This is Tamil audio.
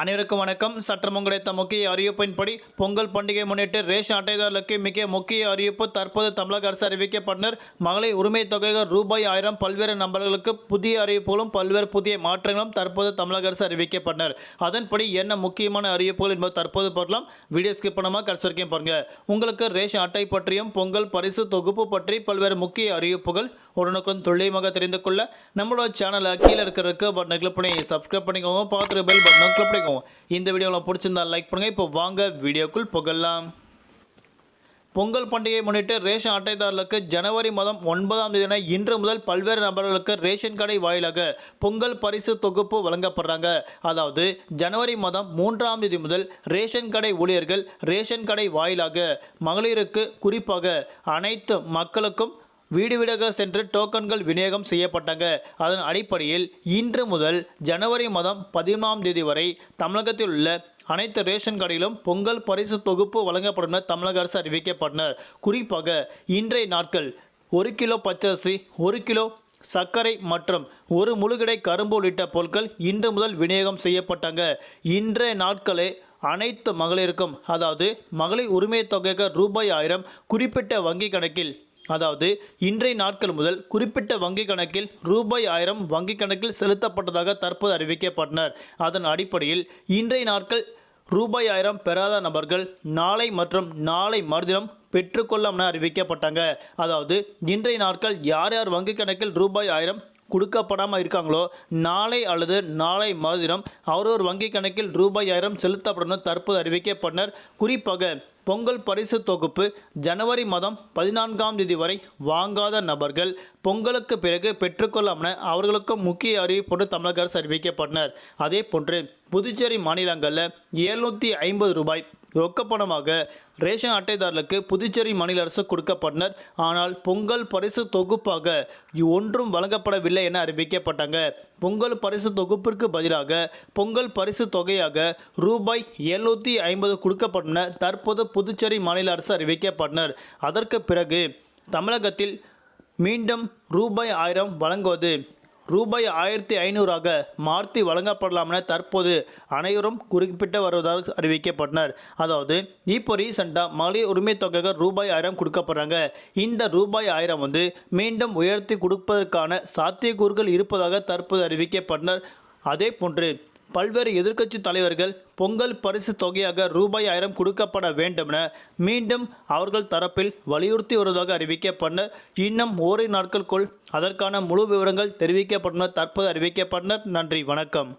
அனைவருக்கும் வணக்கம். சற்றம் கிடைத்த முக்கிய அறிவிப்பின்படி பொங்கல் பண்டிகை முன்னிட்டு ரேஷன் அட்டைதாரர்களுக்கு மிக முக்கிய அறிவிப்பு தற்போது தமிழக அரசு அறிவிக்கப்பட்டனர். மகளிர் உரிமை தொகைகள் ரூபாய் ஆயிரம் பல்வேறு நபர்களுக்கு புதிய அறிவிப்புகளும் பல்வேறு புதிய மாற்றங்களும் தற்போது தமிழக அரசு அறிவிக்கப்பட்டனர். அதன்படி என்ன முக்கியமான அறிவிப்புகள் என்பது தற்போது பார்க்கலாம். வீடியோ ஸ்கிப் பண்ணாமல் கடைசி வரைக்கும் பாருங்க. உங்களுக்கு ரேஷன் அட்டை பற்றியும் பொங்கல் பரிசு தொகுப்பு பற்றி பல்வேறு முக்கிய அறிவிப்புகள் உடனுக்குடன் துல்லியமாக தெரிந்து கொள்ள நம்மளோட சேனலை கீழே இருக்கிற பட்டனை கிளிக் பண்ணி சப்ஸ்கிரைப் பண்ணிக்கோங்க. பார்த்துட்டு பெல் பட்டனை கிளிக் பண்ணி இந்த வீடியோவில் பிடிச்சிருந்தா லைக் பண்ணுங்கள் இப்போ வாங்க வீடியோக்குள் புகழலாம் பொங்கல் பண்டிகையை முன்னிட்டு ரேஷன் அட்டைதாரர்களுக்கு ஜனவரி மாதம் ஒன்பதாம் தேதி இன்று முதல் பல்வேறு நபர்களுக்கு ரேஷன் கடை வாயிலாக பொங்கல் பரிசு தொகுப்பு வழங்கப்படுறாங்க. அதாவது ஜனவரி மாதம் மூன்றாம் தேதி முதல் ரேஷன் கடை ஊழியர்கள் ரேஷன் கடை வாயிலாக மகளிருக்கு குறிப்பாக அனைத்து மக்களுக்கும் வீடு வீடாக சென்று டோக்கன்கள் விநியோகம் செய்யப்பட்டாங்க. அதன் அடிப்படையில் இன்று முதல் ஜனவரி மாதம் பதிமூணாம் தேதி வரை தமிழகத்தில் உள்ள அனைத்து ரேஷன் கடையிலும் பொங்கல் பரிசு தொகுப்பு வழங்கப்படும் என தமிழக அரசு அறிவிக்கப்பட்டனர். குறிப்பாக இன்றைய நாட்கள் ஒரு கிலோ பச்சரிசி ஒரு கிலோ சர்க்கரை மற்றும் ஒரு முழுகிடை கரும்பு உள்ளிட்ட பொருட்கள் இன்று முதல் விநியோகம் செய்யப்பட்டாங்க. இன்றைய நாட்களே அனைத்து மகளிருக்கும் அதாவது மகளிர் உரிமை தொகைக்கு ரூபாய் ஆயிரம் குறிப்பிட்ட வங்கி கணக்கில் அதாவது இன்றைய நாட்கள் முதல் குறிப்பிட்ட வங்கி கணக்கில் ரூபாய் ஆயிரம் வங்கி கணக்கில் செலுத்தப்பட்டதாக தற்போது அறிவிக்கப்பட்டனர். அதன் அடிப்படையில் இன்றைய நாட்கள் ரூபாய் ஆயிரம் பெறாத நபர்கள் நாளை மற்றும் நாளை மறுதினம் பெற்றுக்கொள்ளும் என அறிவிக்கப்பட்டாங்க. அதாவது இன்றைய நாட்கள் யார் யார் வங்கி கணக்கில் ரூபாய் ஆயிரம் கொடுக்கப்படாமல் இருக்காங்களோ நாளை அல்லது நாளை மறுதினம் அவரவர் வங்கி கணக்கில் ரூபாய் ஆயிரம் செலுத்தப்படும் தற்போது அறிவிக்கப்பட்டனர். குறிப்பாக பொங்கல் பரிசு தொகுப்பு ஜனவரி மாதம் பதினான்காம் தேதி வரை வாங்காத நபர்கள் பொங்கலுக்கு பிறகு பெற்றுக்கொள்ளாமல் அவர்களுக்கும் முக்கிய அறிவிப்போடு தமிழக அரசு அறிவிக்கப்பட்டனர். அதே போன்று புதுச்சேரி மாநிலங்களில் எழுநூற்றி ஐம்பது ரூபாய் ரொக்கப்பணமாக ரேஷன் அட்டைதாரர்களுக்கு புதுச்சேரி மாநில அரசு கொடுக்கப்பட்டனர். ஆனால் பொங்கல் பரிசு தொகுப்பாக ஒன்றும் வழங்கப்படவில்லை என அறிவிக்கப்பட்டாங்க. பொங்கல் பரிசு தொகுப்பிற்கு பதிலாக பொங்கல் பரிசு தொகையாக ரூபாய் எழுநூற்றி ஐம்பது கொடுக்கப்பட்டன தற்போது புதுச்சேரி மாநில அரசு அறிவிக்கப்பட்டனர். அதற்கு பிறகு தமிழகத்தில் மீண்டும் ரூபாய் ஆயிரம் வழங்குவது ரூபாய் ஆயிரத்தி ஐநூறாக மாற்றி வழங்கப்படலாம் என தற்போது அனைவரும் குறிப்பிட்டு வருவதாக அறிவிக்கப்பட்டனர். அதாவது இப்போ ரீசெண்டாக மகளிர் உரிமை தொகைக்கு ரூபாய் ஆயிரம் கொடுக்கப்படுறாங்க. இந்த ரூபாய் ஆயிரம் வந்து மீண்டும் உயர்த்தி கொடுப்பதற்கான சாத்தியக்கூறுகள் இருப்பதாக தற்போது அறிவிக்கப்பட்டனர். அதே போன்று பல்வேறு எதிர்க்கட்சி தலைவர்கள் பொங்கல் பரிசு தொகையாக ரூபாய் ஆயிரம் கொடுக்கப்பட வேண்டும் என மீண்டும் அவர்கள் தரப்பில் வலியுறுத்தி வருவதாக அறிவிக்கப்பட்டனர் இன்னும் ஓரிரு நாட்களுக்குள் அதற்கான முழு விவரங்கள் தெரிவிக்கப்பட்டன தற்போது அறிவிக்கப்பட்டனர் நன்றி வணக்கம்.